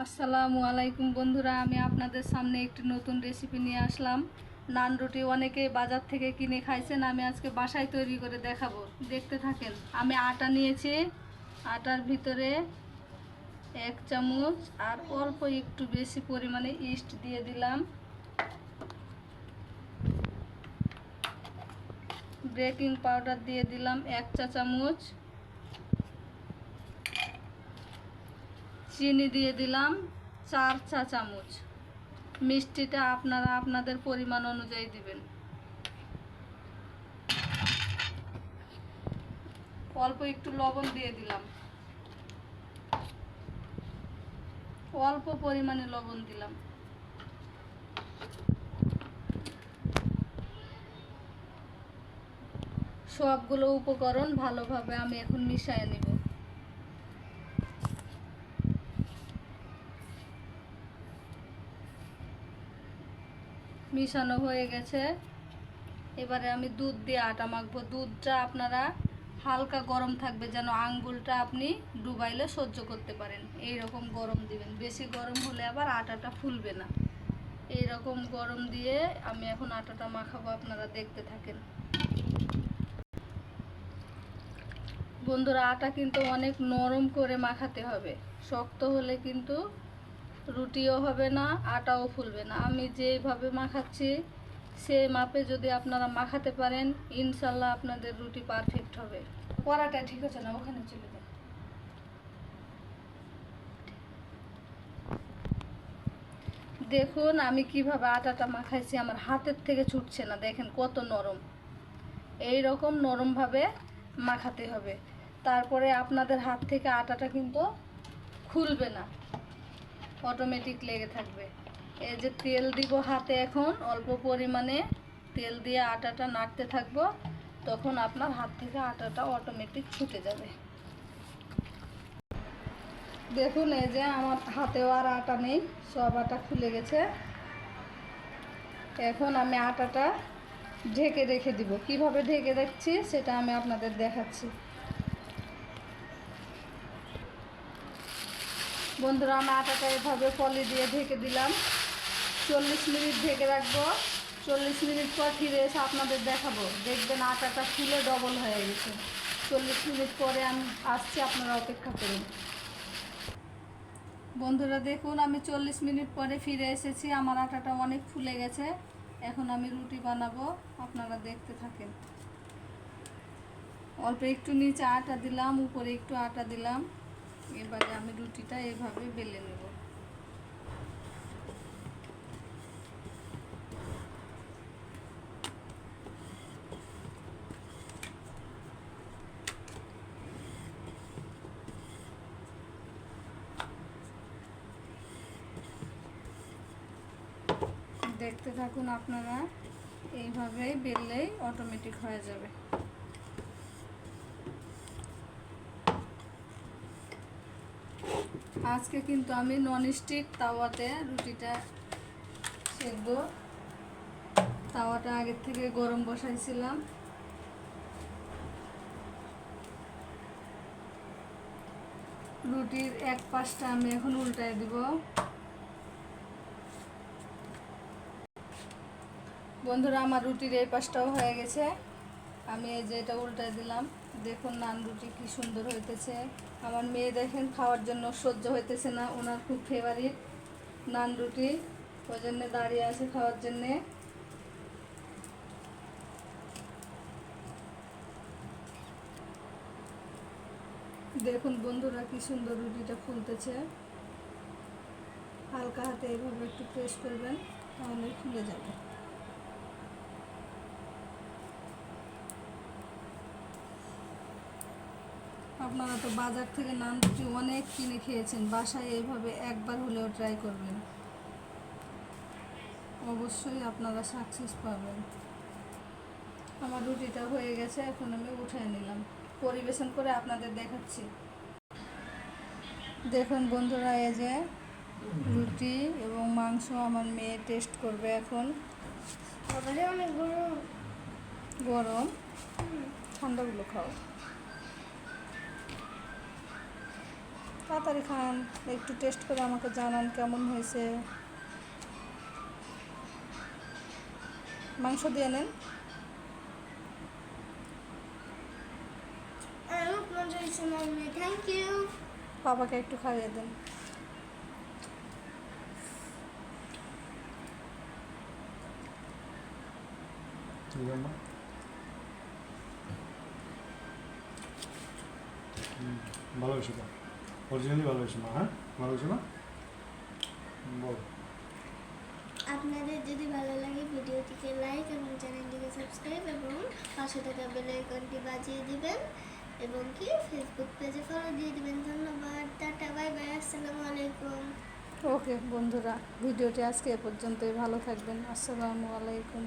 আসসালামু আলাইকুম বন্ধুরা, আমি আপনাদের সামনে একটি নতুন রেসিপি নিয়ে আসলাম। নান রুটি অনেকেই বাজার থেকে কিনে খাইছেন, আমি আজকে বাসায় তৈরি করে দেখাবো। দেখতে থাকেন, আমি আটা নিয়েছি, আটার ভিতরে এক চামচ আর অল্প একটু বেশি পরিমাণে ইস্ট দিয়ে দিলাম। বেকিং পাউডার দিয়ে দিলাম এক চা চামচ। চিনি দিয়ে দিলাম চার চা চামচ। মিষ্টিটা আপনারা আপনাদের পরিমাণ অনুযায়ী দিবেন। অল্প একটু লবণ দিয়ে দিলাম। অল্প পরিমাণে লবণ দিলাম। সবগুলো উপকরণ ভালোভাবে আমি এখন মিশিয়ে নিব। মিশানো হয়ে গেছে। এবারে আমি দুধ দিয়ে আটা মাখবো। দুধটা আপনারা হালকা গরম থাকবে যেন আঙ্গুলটা আপনি ডুবাইলে সহ্য করতে পারেন। এই রকম গরম দিবেন। বেশি গরম হলে আবার আটাটা ফুলবে না। এই রকম গরম দিয়ে আমি এখন আটাটা মাখাবো, আপনারা দেখতে থাকেন। বন্ধুরা, আটা কিন্তু অনেক নরম করে মাখাতে হবে। শক্ত হলে কিন্তু রুটিও হবে না আটাও ফুলবে না। আমি যেভাবে মাখাচ্ছি সেই মাপে যদি আপনারা মাখাতে পারেন ইনশাল্লাহ আপনাদের রুটি পারফেক্ট হবে। পরাটা ঠিক আছে না ওখানে চলে যান। দেখুন আমি কীভাবে আটাটা মাখাইছি আমার হাতের থেকে ছুটছে না দেখেন কত নরম। এই রকম নরমভাবে মাখাতে হবে। তারপরে আপনাদের হাত থেকে আটাটা কিন্তু খুলবে না। অটোমেটিক লেগে থাকবে। এই যে তেল দিব হাতে এখন, অল্প পরিমাণে তেল দিয়ে আটাটা নাড়তে থাকব, তখন আপনার হাত থেকে আটাটা অটোমেটিক ছুটে যাবে। দেখুন, এই যে আমার হাতেও আর আটা নেই, সব আটা খুলে গেছে। এখন আমি আটাটা ঢেকে রেখে দিব। কীভাবে ঢেকে রাখছি, সেটা আমি আপনাদের দেখাচ্ছি। বন্ধুরা, আমি আটাটা এভাবে পলি দিয়ে ঢেকে দিলাম। চল্লিশ মিনিট ঢেকে রাখব। চল্লিশ মিনিট পর ফিরে এসে আপনাদের দেখাবো। দেখবেন আটাটা ফুলে ডবল হয়ে গেছে। চল্লিশ মিনিট পরে আমি আসছি, আপনারা অপেক্ষা করুন। বন্ধুরা, দেখুন, আমি চল্লিশ মিনিট পরে ফিরে এসেছি। আমার আটাটা অনেক ফুলে গেছে। এখন আমি রুটি বানাবো। আপনারা দেখতে থাকেন। অল্প একটু নিচে আটা দিলাম, উপরে একটু আটা দিলাম। এবারে আমি রুটিটা এভাবে বেলে নেব। দেখতে থাকুন আপনারা এইভাবেই বেললেই অটোমেটিক হয়ে যাবে। আজকে কিন্তু আমি ননস্টিক তাওয়াতে রুটিটা সেদ্ধ তাওয়াটা আগের থেকে গরম বসাইছিলাম। রুটির এক পাশটা আমি এখন উল্টায় দিব। বন্ধুরা, আমার রুটির এই পাশটাও হয়ে গেছে। আমি এই যে এটা উল্টায় দিলাম। দেখুন নান রুটি কি সুন্দর হইতেছে। আমার মেয়ে দেখেন, খাওয়ার জন্য সহ্য হইতেছে না, ওনার খুব ফেভারিট নান রুটি ওই জন্যে দাঁড়িয়ে আছে খাওয়ার জন্যে। দেখুন বন্ধুরা কি সুন্দর রুটিটা ফুলতেছে। হালকা হাতে এইভাবে একটু প্রেস করবেন, তাহলে ফুলে যাবে। আপনারা তো বাজার থেকে নান রুটি অনেক কিনে খেয়েছেন বাসায় এইভাবে একবার হলেও ট্রাই করবেন। অবশ্যই আপনারা সাকসেস পাবেন। আমার রুটিটা হয়ে গেছে এখন আমি উঠায় নিলাম। পরিবেশন করে আপনাদের দেখাচ্ছি। দেখুন বন্ধুরা এই যে রুটি এবং মাংস আমার মেয়ে টেস্ট করবে এখন। অনেক গরম। গরম। ঠান্ডাগুলো খাও। তাড়াতাড়ি খান একটু টেস্ট করে আমাকে জানান কেমন হয়েছে। মাংস দিয়ে নেন। বাবাকে একটু খাইয়ে দেন। ভালো হয়েছে অরিজিনালি ভালো হয়েছে মা হ্যাঁ? ভালো হয়েছে না বল। আপনাদের যদি ভালো লাগে ভিডিওটিকে লাইক এবং চ্যানেলটিকে সাবস্ক্রাইব এবং পাশে থাকা বেল আইকনটি বাজিয়ে দিবেন এবং কি ফেসবুক পেজে ফলো দিয়ে দিবেন। ধন্যবাদ টাটা বাই বাই আসসালামু আলাইকুম। ওকে বন্ধুরা ভিডিওটি আজকে এ পর্যন্তই। ভালো থাকবেন। আসসালামু আলাইকুম।